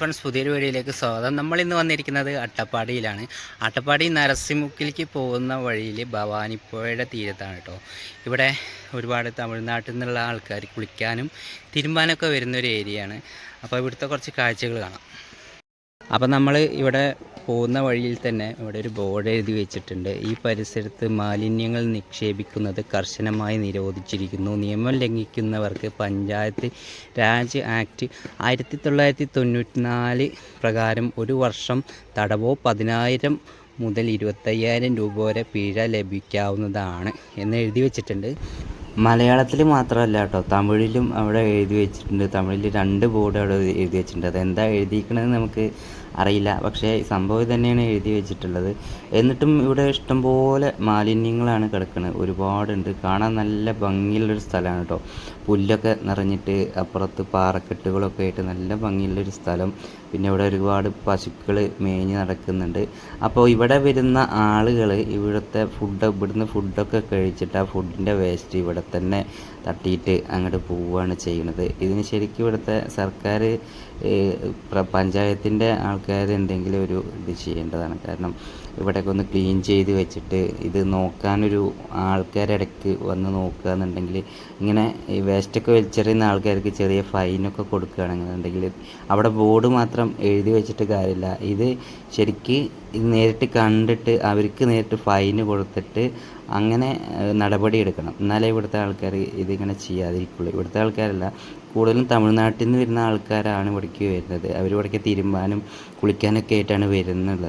Friends പുതിയൊരു വീഡിയോയിലേക്ക് സ്വാഗതം. നമ്മൾ ഇന്ന് വന്നിരിക്കുന്നത് അട്ടപ്പാടിയിലാണ്. അട്ടപ്പാടി നരസിമുക്കിലേക്ക് പോകുന്ന വഴിയിൽ ഭവാനിപ്പുഴയുടെ തീരത്താണ് കേട്ടോ. ഇവിടെ ഒരുപാട് തമിഴ്നാട്ടിൽ നിന്നുള്ള ആൾക്കാർ കുളിക്കാനും തിരുമ്പാനൊക്കെ വരുന്ന ഒരു ഏരിയയാണ്. അപ്പോൾ ഇവിടുത്തെ കുറച്ച് കാഴ്ചകൾ കാണാം. അപ്പോൾ നമ്മൾ ഇവിടെ പോകുന്ന വഴിയിൽ തന്നെ ഇവിടെ ഒരു ബോർഡ് എഴുതി വെച്ചിട്ടുണ്ട്. ഈ പരിസരത്ത് മാലിന്യങ്ങൾ നിക്ഷേപിക്കുന്നത് കർശനമായി നിരോധിച്ചിരിക്കുന്നു. നിയമം ലംഘിക്കുന്നവർക്ക് പഞ്ചായത്ത് രാജ് ആക്ട് ആയിരത്തി തൊള്ളായിരത്തി തൊണ്ണൂറ്റി നാല് പ്രകാരം ഒരു വർഷം തടവോ പതിനായിരം മുതൽ ഇരുപത്തയ്യായിരം രൂപ വരെ പിഴ ലഭിക്കാവുന്നതാണ് എന്ന് എഴുതി വെച്ചിട്ടുണ്ട്. മലയാളത്തിൽ മാത്രമല്ല കേട്ടോ തമിഴിലും അവിടെ എഴുതി വെച്ചിട്ടുണ്ട്. തമിഴിൽ രണ്ട് ബോർഡ് അവിടെ എഴുതി വെച്ചിട്ടുണ്ട്. അതെന്താ എഴുതിയിരിക്കണമെന്ന് നമുക്ക് അറിയില്ല. പക്ഷേ സംഭവം തന്നെയാണ് എഴുതി വെച്ചിട്ടുള്ളത്. എന്നിട്ടും ഇവിടെ ഇഷ്ടംപോലെ മാലിന്യങ്ങളാണ് കിടക്കുന്നത് ഒരുപാടുണ്ട്. കാണാൻ നല്ല ഭംഗിയുള്ളൊരു സ്ഥലമാണ് കേട്ടോ. പുല്ലൊക്കെ നിറഞ്ഞിട്ട് അപ്പുറത്ത് പാറക്കെട്ടുകളൊക്കെ ആയിട്ട് നല്ല ഭംഗിയുള്ളൊരു സ്ഥലം. പിന്നെ ഇവിടെ ഒരുപാട് പശുക്കൾ മേഞ്ഞ് നടക്കുന്നുണ്ട്. അപ്പോൾ ഇവിടെ വരുന്ന ആളുകൾ ഇവിടുത്തെ ഫുഡ് ഇവിടുന്ന് ഫുഡൊക്കെ കഴിച്ചിട്ട് ആ ഫുഡിന്റെ വേസ്റ്റ് ഇവിടെ തന്നെ തട്ടിയിട്ട് അങ്ങോട്ട് പോവുകയാണ് ചെയ്യുന്നത്. ഇതിന് ശരിക്കും ഇവിടുത്തെ സർക്കാർ പഞ്ചായത്തിന്റെ ആൾക്കാർ എന്തെങ്കിലും ഒരു ഇത് ചെയ്യേണ്ടതാണ്. കാരണം ഇവിടെയൊക്കെ ഒന്ന് ക്ലീൻ ചെയ്ത് വെച്ചിട്ട് ഇത് നോക്കാനൊരു ആൾക്കാരിടയ്ക്ക് വന്ന് നോക്കുക എന്നുണ്ടെങ്കിൽ ഇങ്ങനെ ഈ വേസ്റ്റൊക്കെ വലിച്ചെറിയുന്ന ആൾക്കാർക്ക് ചെറിയ ഫൈനൊക്കെ കൊടുക്കുകയാണെന്നുണ്ടെങ്കിൽ അവിടെ ബോർഡ് മാത്രം എഴുതി വെച്ചിട്ട് കാര്യമില്ല. ഇത് ശരിക്ക് നേരിട്ട് കണ്ടിട്ട് അവർക്ക് നേരിട്ട് ഫൈന് കൊടുത്തിട്ട് അങ്ങനെ ഏഹ്, നടപടി എടുക്കണം എന്നാലേ ഇവിടുത്തെ ആൾക്കാർ ഇതിങ്ങനെ ചെയ്യാതിരിക്കുള്ളൂ. ഇവിടുത്തെ ആൾക്കാരല്ല. കൂടുതലും തമിഴ്നാട്ടിൽ നിന്ന് വരുന്ന ആൾക്കാരാണ് ഇവിടേക്ക് വരുന്നത്. അവർ ഇവിടേക്ക് തിരുമ്പാനും കുളിക്കാനൊക്കെ ആയിട്ടാണ് വരുന്നുള്ളത്